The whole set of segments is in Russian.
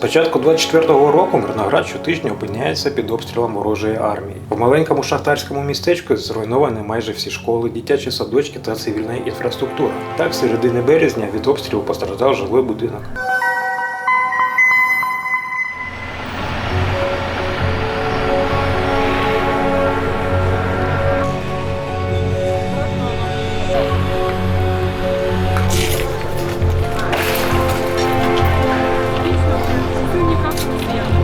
початку 24-го року Мирноград щотижня опиняється під обстрілом ворожої армії. В маленькому шахтарському містечку зруйновані майже всі школи, дитячі садочки та цивільна інфраструктура. Так, середини березня від обстрілу постраждав жилий будинок. Yeah.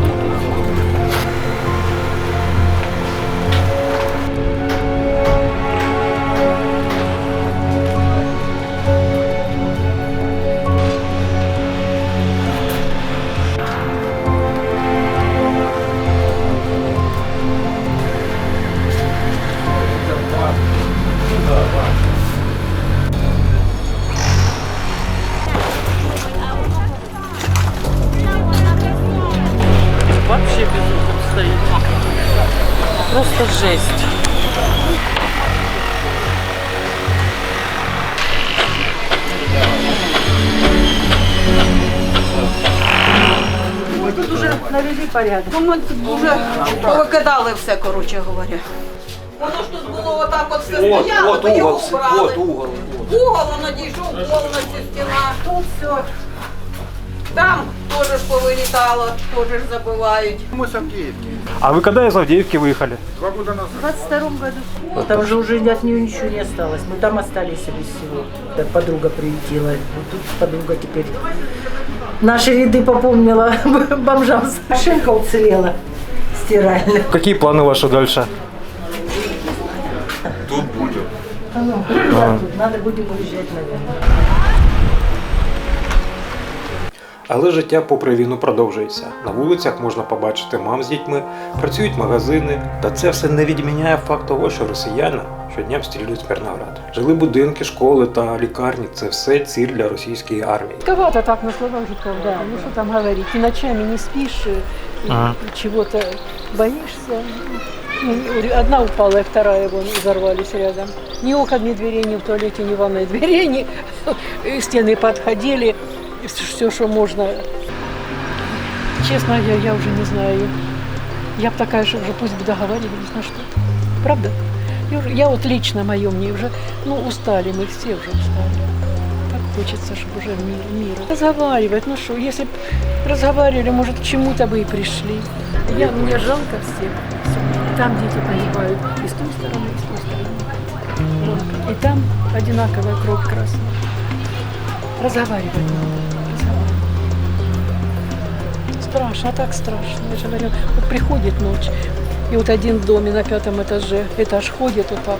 Просто жесть. Ми тут уже навели порядок. Ну, ми тут вже повикидали все, коротше говоря. Воно ж тут було отак от все стояло, то його убрали. угол. Угол воно дійшов повністю стіна. Тут все. Там теж ж повилітало, теж ж забивають. Мы с Авдеевки. А вы когда из Авдеевки выехали? Два года назад. В 22 году. Ну, Там же уже от нее ничего не осталось. Мы там остались без всего. Да, подруга прилетела. Вот тут подруга теперь наши ряды попомнила. Бомжам Сашенко уцелела. Стиральная. Какие планы ваши дальше? Ну, да, тут надо будем уезжать, наверное. Але життя попри війну продовжується. На вулицях можна побачити мам з дітьми, працюють магазини, та це все не відміняє факт того, що росіяни щодня обстрілюють Мирноград. Жили будинки, школи та лікарні це все ціль для російської армії. Жутковато так на словах жутковато, да. Ну что там говорить, и ночами не Ага. и чего-то боишься. Ну, Одна упала, и вторая вон взорвались рядом. Ни окон, ни дверей, ни в туалете, ни в ванной двери, ни стены подходили, все, что можно. Честно, я, я уже не знаю. Я бы такая, что уже пусть бы договаривались на что-то. Правда? Я, уже- я вот лично мое мне уже, ну, устали, мы все уже устали. Так хочется, чтобы уже мир, мир. Разговаривать, ну что, если б разговаривали, может, к чему-то бы и пришли. Я, мне жалко всех. Там дети погибают и с той стороны, и с той стороны. И там одинаковая кровь красная. Разговаривать. Страшно, так страшно. Я же говорю, вот приходит ночь, и вот один в доме на пятом этаже, этаж ходит вот так.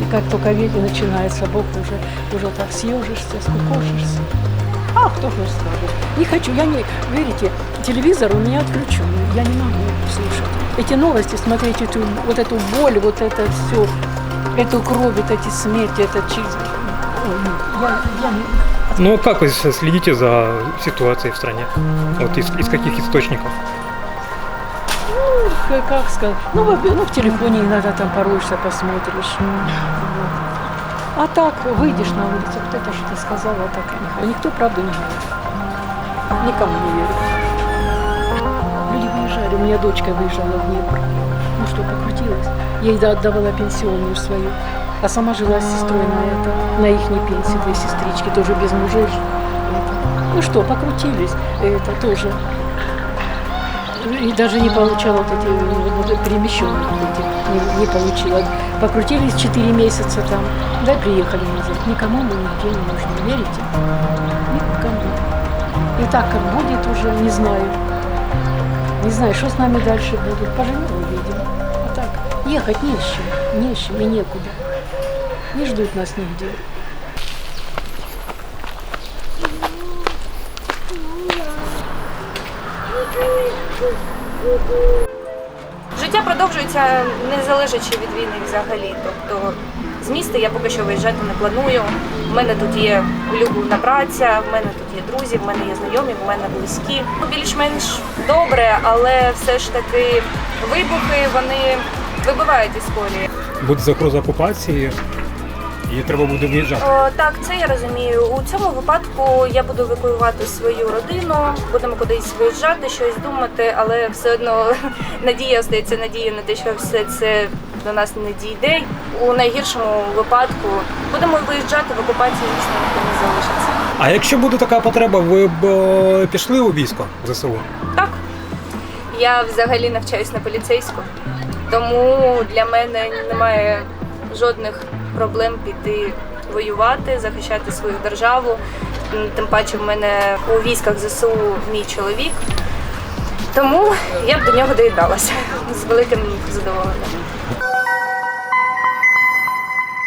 И как только ветер начинается, Бог уже, уже так съежишься, скукошишься. А кто же скажет? Не хочу, я не, верите, телевизор у меня отключен, я не могу слушать. Эти новости, смотреть эту, вот эту боль, вот это все, эту кровь, вот эти смерти, это через... Ой, я, я не, Ну как вы следите за ситуацией в стране? Вот из, из каких источников? Как, как сказать? Ну, ну, в телефоне иногда там пороешься, посмотришь. Вот. А так, выйдешь на улицу, кто-то что-то сказал, а так. Никто правду не говорит. Никому не верит. Люди выезжали, у меня дочка выезжала в Днепр. Ну что, покрутилась. Я ей отдавала пенсионную свою. А сама жила с сестрой на это, на их пенсии, две сестрички, тоже без мужей. Ну что, покрутились, это тоже. И даже не получала вот эти перемещенные эти, не, не получила. Покрутились 4 месяца там, да приехали назад. Никому мы нигде не нужны, верите? Никому. И так как будет уже, не знаю. Не знаю, что с нами дальше будет. Поживем, увидим. А так, ехать не с чем, не с чем и некуда. Не ждут нас нигде. Життя продовжується не залежачи від війни взагалі. Тобто з міста я поки що виїжджати не планую. У мене тут є улюблена праця, в мене тут є друзі, в мене є знайомі, в мене близькі. Ну, Більш-менш добре, але все ж таки вибухи вони вибивають історії. Буде загроза окупації і треба буде виїжджати. О, так, це я розумію. У цьому випадку я буду евакуювати свою родину, будемо кудись виїжджати, щось думати, але все одно надія остається надія на те, що все це до нас не дійде. У найгіршому випадку будемо виїжджати в окупації, звісно, ніхто не залишиться. А якщо буде така потреба, ви б е, пішли у військо ЗСУ? Так, я взагалі навчаюсь на поліцейську, тому для мене немає жодних проблем піти воювати, захищати свою державу. Тим паче в мене у військах ЗСУ мій чоловік. Тому я б до нього доїдалася з великим задоволенням.